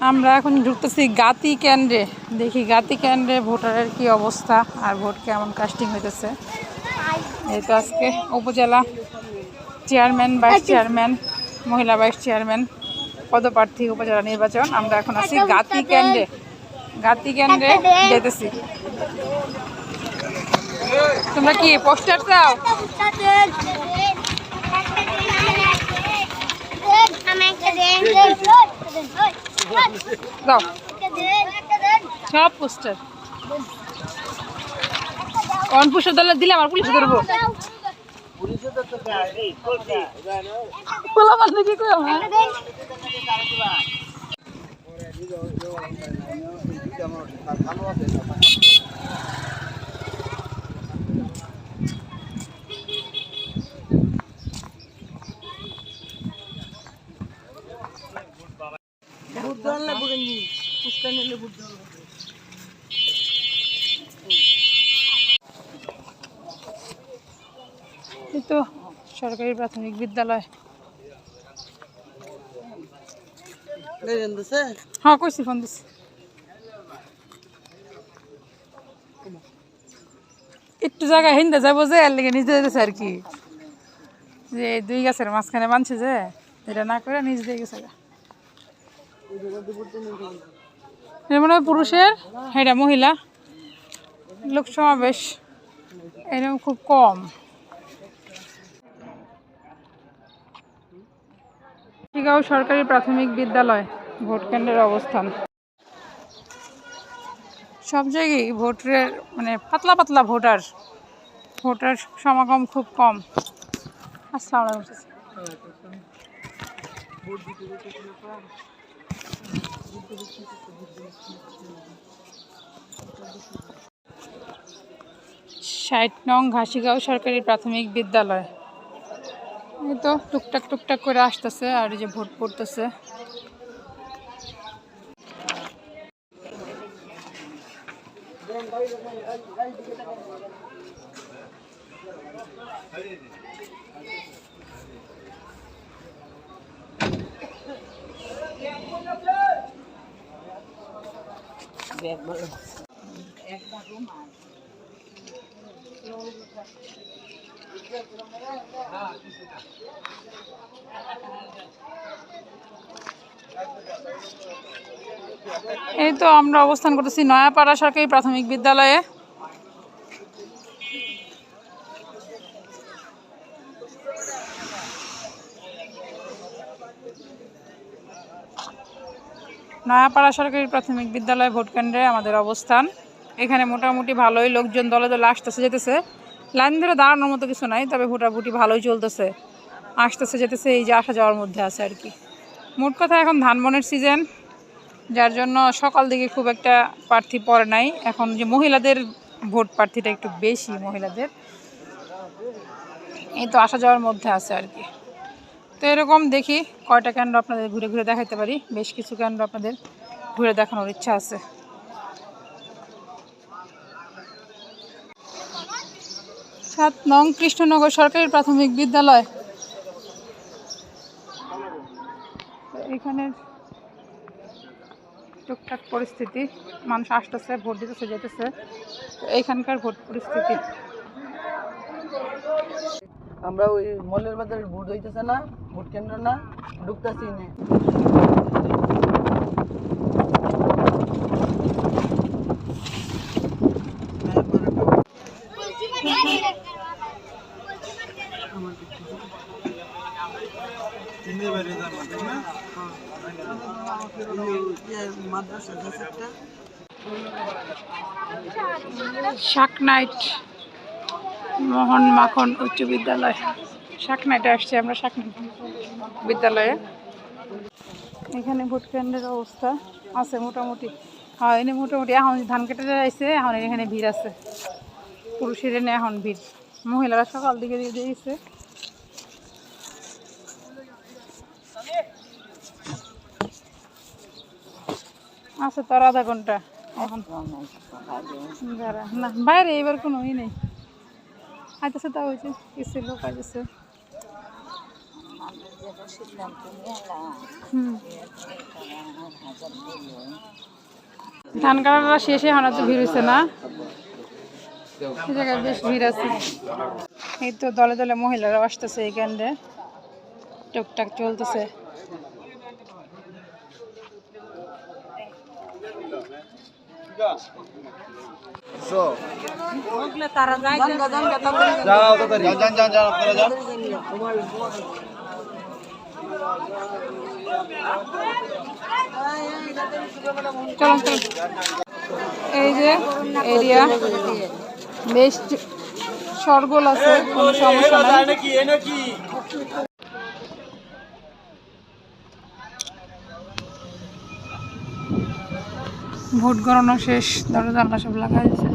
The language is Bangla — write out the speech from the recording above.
আমরা এখন ঢুকতেছি গাতি কেন্দ্রে দেখি গাতি কেন্দ্রে ভোটারের কি অবস্থা আর ভোট কেমন কাস্টিং হইতেছে এই তো আজকে উপজেলা চেয়ারম্যান ভাইস চেয়ারম্যান মহিলা ভাইস চেয়ারম্যান পদপ্রার্থী উপজেলা নির্বাচন আমরা এখন আছি গাতি কেন্দ্রে গাতি কেন্দ্রে যেতেছি তোমরা কি পোস্টার চাও দাও। সব পোস্টার কোন দলে দিলে আমার পুলিশ ধরবো? পোলা কি করে তো সরকারি প্রাথমিক বিদ্যালয়। হ্যাঁ কইছি ফোন দিছি। একটু জায়গা হিন্দে যাব যে, এর লেগে নিজে যেতেছে আর কি। যে দুই গাছের মাঝখানে বানছে যে, এটা না করে নিজ দিয়ে গেছে। এটা মনে হয় পুরুষের? এটা মহিলা? লোক সমাবেশ। এরকম খুব কম। টিগাঁও সরকারি প্রাথমিক বিদ্যালয়, ভোট কেন্দ্রের অবস্থান। সব জায়গায় ভোটের মানে পাতলা পাতলা ভোটার ভোটার সমাগম খুব কম। আসসালামু আলাইকুম। ষাট নং ঘাসিগাঁও সরকারি প্রাথমিক বিদ্যালয়। এই তো টুকটাক টুকটাক করে আসতেছে আর এই যে ভোট পড়তেছে। এই তো আমরা অবস্থান করতেছি নয়াপাড়া সরকারি প্রাথমিক বিদ্যালয়ে। নয়াপাড়া সরকারি প্রাথমিক বিদ্যালয় ভোটকেন্দ্রে আমাদের অবস্থান। এখানে মোটামুটি ভালোই লোকজন দলে দলে আসতেছে, যেতেছে। লাইন ধরে দাঁড়ানোর মতো কিছু নাই, তবে ভোটাভুটি ভালোই চলতেছে। আসতেছে, যেতেছে, এই যে আসা যাওয়ার মধ্যে আছে আর কি। মোট কথা এখন ধান বনের সিজন যার জন্য সকাল দিকে খুব একটা প্রার্থী পড়ে নাই। এখন যে মহিলাদের ভোট প্রার্থীটা একটু বেশি মহিলাদের। এই তো আসা যাওয়ার মধ্যে আছে আর কি। তো এরকম দেখি কয়টা কেন্দ্র আপনাদের ঘুরে ঘুরে দেখাতে পারি। বেশ কিছু কেন্দ্র আপনাদের ঘুরে দেখানোর ইচ্ছা আছে। সাত নং কৃষ্ণনগর সরকারি প্রাথমিক বিদ্যালয়। এখানে টুকটাক পরিস্থিতি, মানুষ আসতেছে, ভোট দিতেছে, যেতেছে। তো এইখানকার ভোট পরিস্থিতি। আমরা ওই মলের বাজারে ভোট হইতেছে না ভোট কেন্দ্র না ঢুকতেছি না। শাক নাইট। মোহন মাখন উচ্চ বিদ্যালয়। শাক নাইটে আসছি আমরা শাক নাইট বিদ্যালয়ে? এখানে ভোট কেন্দ্রের অবস্থা আছে মোটামুটি। হ্যাঁ এনে মোটামুটি এখন ধান কেটে যাইছে এখন এখানে ভিড় আছে। পুরুষের এনে এখন ভিড়। মহিলারা সকাল দিকে দিয়ে দিয়েছে। আছে তোর আধা ঘণ্টা। এখন। যারা না বাইরে এবার কোনো ই নেই। আইতেছে তা হয়েছে কিছু লোক হুম। ধান কাটাটা শেষে তো ভিড় হচ্ছে না। জায়গায় বেশ ভিড় আছে। এই তো দলে দলে মহিলারা আসতেছে এইখানে টুকটাক চলতেছে। চলুন এই যে এরিয়া বেশ সরগোল আছে কোনো সমস্যা নাই। ভোট গণনা শেষ দরজা জানলা সব লাগা দিয়েছে